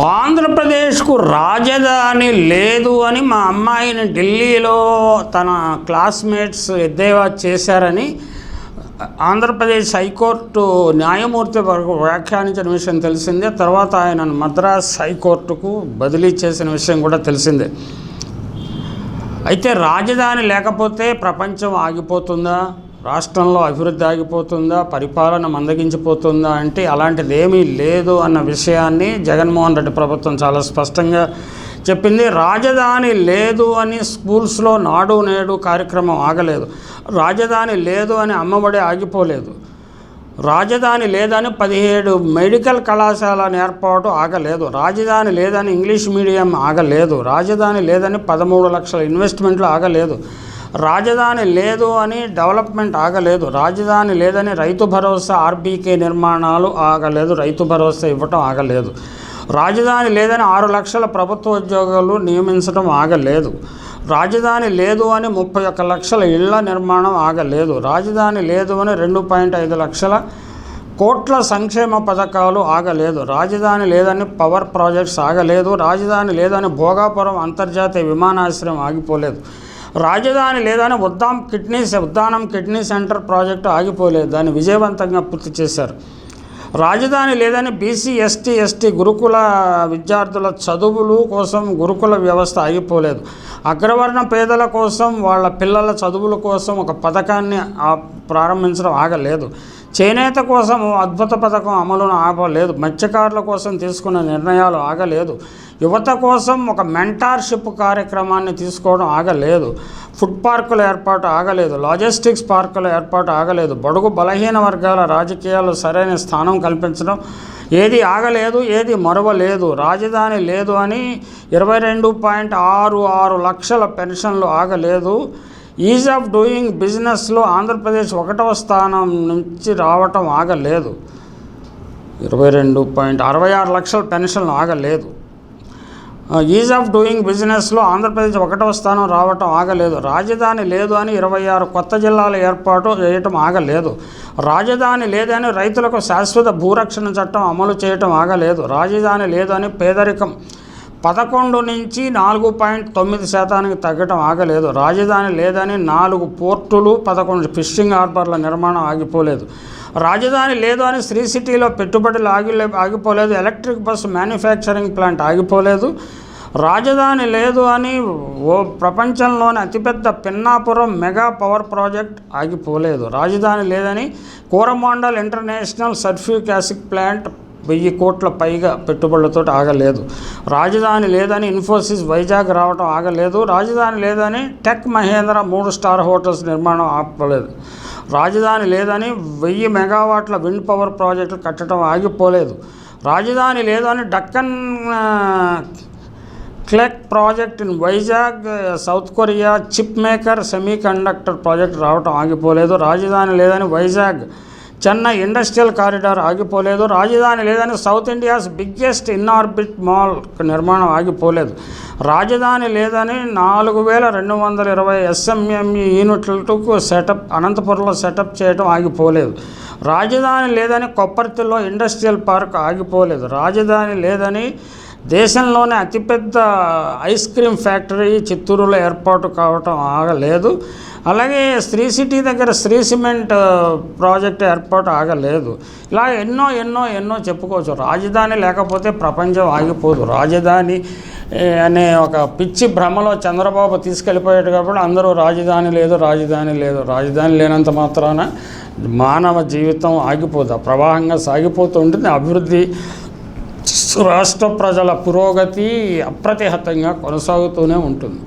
ఆంధ్రప్రదేశ్కు రాజధాని లేదు అని మా అమ్మాయిని ఢిల్లీలో తన క్లాస్మేట్స్ ఎద్దేవా చేశారని ఆంధ్రప్రదేశ్ హైకోర్టు న్యాయమూర్తి వరకు వ్యాఖ్యానించిన విషయం తెలిసిందే. తర్వాత ఆయన మద్రాస్ హైకోర్టుకు బదిలీ చేసిన విషయం కూడా తెలిసిందే. అయితే రాజధాని లేకపోతే ప్రపంచం ఆగిపోతుందా? రాష్ట్రంలో అభివృద్ధి ఆగిపోతుందా? పరిపాలన మందగించిపోతుందా? అంటే అలాంటిది ఏమీ లేదు అన్న విషయాన్ని జగన్మోహన్ రెడ్డి ప్రభుత్వం చాలా స్పష్టంగా చెప్పింది. రాజధాని లేదు అని స్కూల్స్లో నాడు నేడు కార్యక్రమం ఆగలేదు. రాజధాని లేదు అని అమ్మఒడి ఆగిపోలేదు. రాజధాని లేదని పదిహేడు మెడికల్ కళాశాల ఏర్పాటు ఆగలేదు. రాజధాని లేదని ఇంగ్లీష్ మీడియం ఆగలేదు. రాజధాని లేదని పదమూడు లక్షల ఇన్వెస్ట్మెంట్లు ఆగలేదు. రాజధాని లేదు అని డెవలప్మెంట్ ఆగలేదు. రాజధాని లేదని రైతు భరోసా ఆర్బీకే నిర్మాణాలు ఆగలేదు. రైతు భరోసా ఇవ్వటం ఆగలేదు. రాజధాని లేదని ఆరు లక్షల ప్రభుత్వ ఉద్యోగాలు నియమించడం ఆగలేదు. రాజధాని లేదు అని ముప్పై ఒక్క లక్షల ఇళ్ళ నిర్మాణం ఆగలేదు. రాజధాని లేదు అని రెండు పాయింట్ ఐదు లక్షల కోట్ల సంక్షేమ పథకాలు ఆగలేదు. రాజధాని లేదని పవర్ ప్రాజెక్ట్స్ ఆగలేదు. రాజధాని లేదని భోగాపురం అంతర్జాతీయ విమానాశ్రయం ఆగిపోలేదు. రాజధాని లేదని ఉద్దాం kidney Uddanam kidney centre project ఆగిపోలేదు దాన్ని విజయవంతంగా పూర్తి చేశారు. రాజధాని లేదని బీసీ ఎస్టీ ఎస్టీ గురుకుల విద్యార్థుల చదువులు కోసం గురుకుల వ్యవస్థ ఆగిపోలేదు. అగ్రవర్ణ పేదల కోసం వాళ్ళ పిల్లల చదువుల కోసం ఒక పథకాన్ని ప్రారంభించడం ఆగలేదు. చేనేత కోసం అద్భుత పథకం అమలును ఆగలేదు మత్స్యకారుల కోసం తీసుకున్న నిర్ణయాలు ఆగలేదు. యువత కోసం ఒక మెంటార్షిప్ కార్యక్రమాన్ని తీసుకోవడం ఆగలేదు. ఫుడ్ పార్కుల ఏర్పాటు ఆగలేదు. లాజిస్టిక్స్ పార్కుల ఏర్పాటు ఆగలేదు. బడుగు బలహీన వర్గాల రాజకీయాలు సరైన స్థానం కల్పించడం ఏది ఆగలేదు ఏది మరవలేదు. రాజధాని లేదు అని ఇరవై రెండు పాయింట్ ఆరు ఆరు లక్షల పెన్షన్లు ఆగలేదు. ఈజ్ ఆఫ్ డూయింగ్ బిజినెస్లో ఆంధ్రప్రదేశ్ ఒకటవ స్థానం నుంచి రావటం ఆగలేదు. ఇరవై రెండు పాయింట్ అరవై ఆరు లక్షల పెన్షన్లు ఆగలేదు. ఈజ్ ఆఫ్ డూయింగ్ బిజినెస్లో ఆంధ్రప్రదేశ్ ఒకటవ స్థానం రావటం ఆగలేదు. రాజధాని లేదు అని ఇరవై ఆరు కొత్త జిల్లాల ఏర్పాటు చేయటం ఆగలేదు. రాజధాని లేదని రైతులకు శాశ్వత భూరక్షణ చట్టం అమలు చేయటం ఆగలేదు. రాజధాని లేదని పేదరికం పదకొండు నుంచి నాలుగు పాయింట్ తొమ్మిది శాతానికి తగ్గటం ఆగలేదు. రాజధాని లేదని నాలుగు పోర్టులు పదకొండు ఫిషింగ్ హార్బర్ల నిర్మాణం ఆగిపోలేదు. రాజధాని లేదు అని శ్రీ సిటీలో పెట్టుబడులు ఆగి ఆగిపోలేదు. ఎలక్ట్రిక్ బస్సు మ్యానుఫ్యాక్చరింగ్ ప్లాంట్ ఆగిపోలేదు. రాజధాని లేదు అని ఓ ప్రపంచంలోని అతిపెద్ద పిన్నాపురం మెగా పవర్ ప్రాజెక్ట్ ఆగిపోలేదు. రాజధాని లేదని కోరమాండల్ ఇంటర్నేషనల్ సల్ఫ్యూరిక్ ప్లాంట్ వెయ్యి కోట్ల పైగా పెట్టుబడులతో ఆగలేదు. రాజధాని లేదని ఇన్ఫోసిస్ వైజాగ్ రావడం ఆగలేదు. రాజధాని లేదని టెక్ మహేంద్ర మూడు స్టార్ హోటల్స్ నిర్మాణం ఆపలేదు. రాజధాని లేదని వెయ్యి మెగావాట్ల విండ్ పవర్ ప్రాజెక్టులు కట్టడం ఆగిపోలేదు. రాజధాని లేదని Deccan క్లెక్ project in Vizag South Korea chip maker semiconductor project రావటం ఆగిపోలేదు. రాజధాని లేదని వైజాగ్ చెన్నై ఇండస్ట్రియల్ కారిడార్ ఆగిపోలేదు. రాజధాని లేదని South India's biggest Inorbit mall నిర్మాణం ఆగిపోలేదు. రాజధాని లేదని నాలుగు వేల రెండు వందల ఇరవై ఎస్ఎంఎంఈ యూనిట్లకు సెటప్ అనంతపురంలో సెటప్ చేయడం ఆగిపోలేదు. రాజధాని లేదని కొప్పర్తిలో ఇండస్ట్రియల్ పార్క్ ఆగిపోలేదు. రాజధాని లేదని దేశంలోనే అతిపెద్ద ఐస్ క్రీమ్ ఫ్యాక్టరీ చిత్తూరులో ఏర్పాటు కావటం ఆగలేదు. అలాగే శ్రీ సిటీ దగ్గర శ్రీ సిమెంట్ ప్రాజెక్ట్ ఏర్పాటు ఆగలేదు. ఇలా ఎన్నో ఎన్నో ఎన్నో చెప్పుకోవచ్చు. రాజధాని లేకపోతే ప్రపంచం ఆగిపోదు. రాజధాని అనే ఒక పిచ్చి భ్రమలో చంద్రబాబు తీసుకెళ్ళిపోయాడు కాబట్టి అందరూ రాజధాని లేదు రాజధాని లేదు. రాజధాని లేనంత మాత్రాన మానవ జీవితం ఆగిపోదు. ప్రవాహంగా సాగిపోతూ ఉంటుంది. అభివృద్ధి రాష్ట్ర ప్రజల పురోగతి అప్రతిహతంగా కొనసాగుతూనే ఉంటుంది.